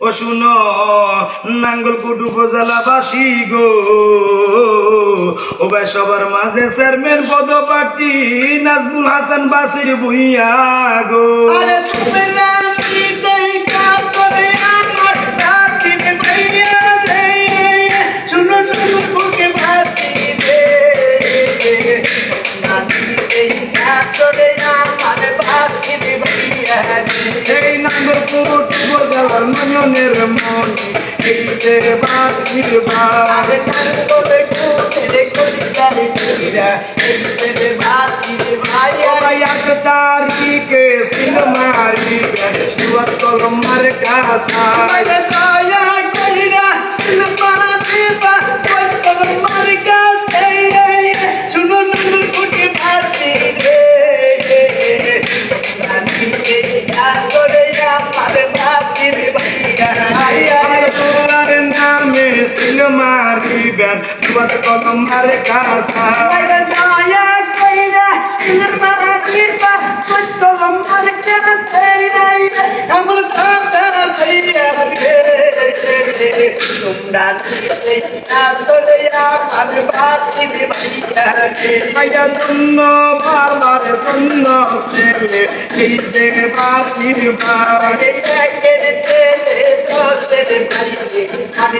ও শুনো নাঙ্গলকুট উপজেলাবাসী গো। ও ভাই সবার মাঝে চেয়ারম্যান পদপ্রার্থী নাজমুল হাসান বাসির ভুইয়া গো। আরে তুমি না রাখিব ভাইয়া রে শুনো শুনো বুকে ভাসি রে না দিতেই কাছে আমার রাখিব ভাইয়া রে এই নাঙ্গলকুট উপজেলার নয়নের মন যে বাসির ভাই আরে করে করে কলি জানি কিরা এই কলম মারি কাছে আমার দাদা ভাইয়া রে তোমরা নিতে আসরে আমার ভাসি রে ভাইয়া রে ভাইয়া ধন্য বাবার ধন্য ছেলে এই যে বাসির ভাই ভাই এক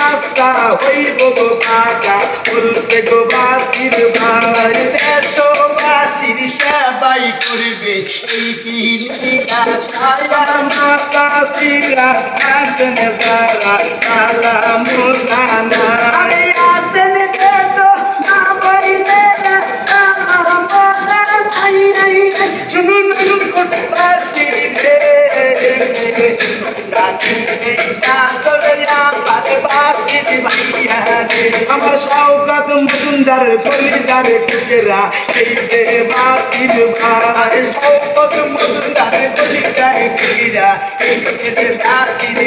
রাস্তা হইব গো পাকা বলছে গো বাসির ভাই দেশবাসীর সেবাই করবে এই পিড়িকা সায়া মাতা সিরা আসন সারা কালা আরে আসেন ভাইয়া রে আমার শাওকাত কলিদার টুকরা এই যে বাসির ভাই। শাওকাত সৌকত মজুদার বলি গায়ে মাসিদ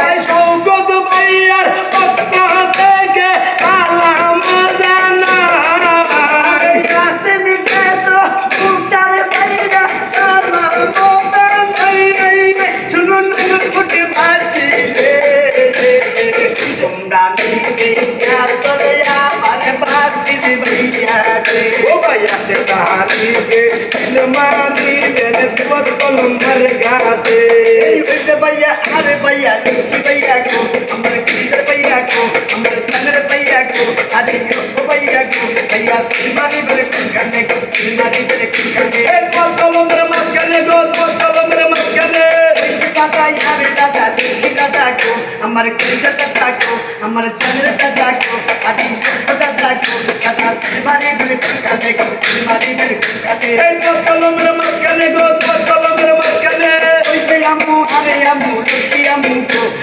এই সুবত কলম ভর গাতে এই হইছে ভাইয়া আরে ভাইয়া লক্ষ্মী ভাইয়া গো আমার কিশোর ভাইয়া গো আমার চন্দ্র ভাইয়া গো আরে ও ভাইয়া গো ভাইয়া সিমানি বলে কুকানে গো সিমানি বলে কুকানে এই পথ কলমের মাঝখানে গো পথ কলমের মাঝখানে দাদা আরে দাদা দেখি দাদা গো আমার কিশোর দাদা গো আমার চন্দ্র দাদা গো আরে ও দাদা গো দাদা সিমানি বলে কুকানে গো সিমানি বলে কুকানে এই পথ কলমের মাঝখানে গো পথ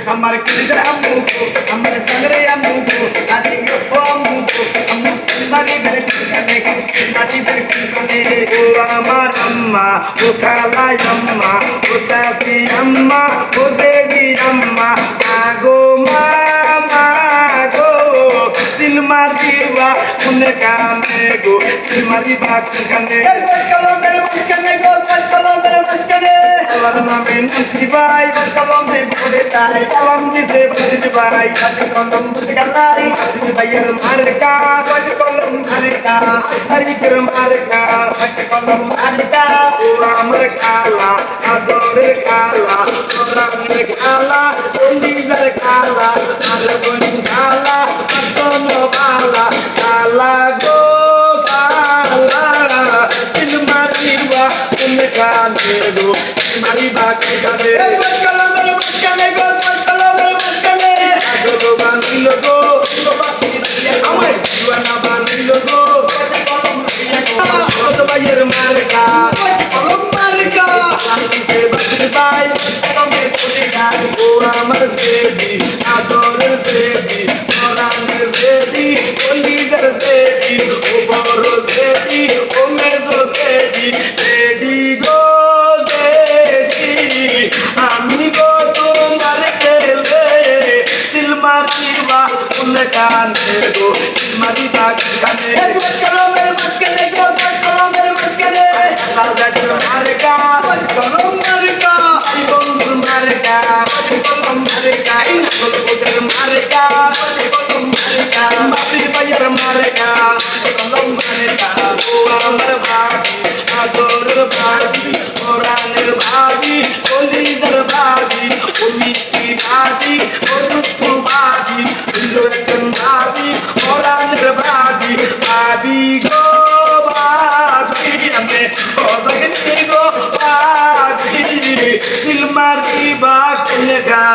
গো আমার কিশোর আম্মু গো আমার চন্দ্র আম্মু গো আরে ও আম্মু গো আম্মু সিমানি বলে কুকানে গো সিমানি বলে কুকানে ও আমার আম্মা ও খালাই আম্মা ও শাশি আম্মা ও দেবী আম্মা আগো মামা গো সিলমা দিবা উনে কানে গো সিলমা দিবা কানে কলমের মুস্কানে গো কলমের মুস্কানে আল্লাহর নামে নাচি ভাই কলমের পড়ে সাই সালাম দিছে বাসিত ভাই। কলম মুস্কালাই বাসিত ভাইয়ের মার্কা বাজ কলম মার্কা হরিকের কলম বাকি থাকে Bobby, Oliver Bobby, Omisti Bobby, Orušku Bobby.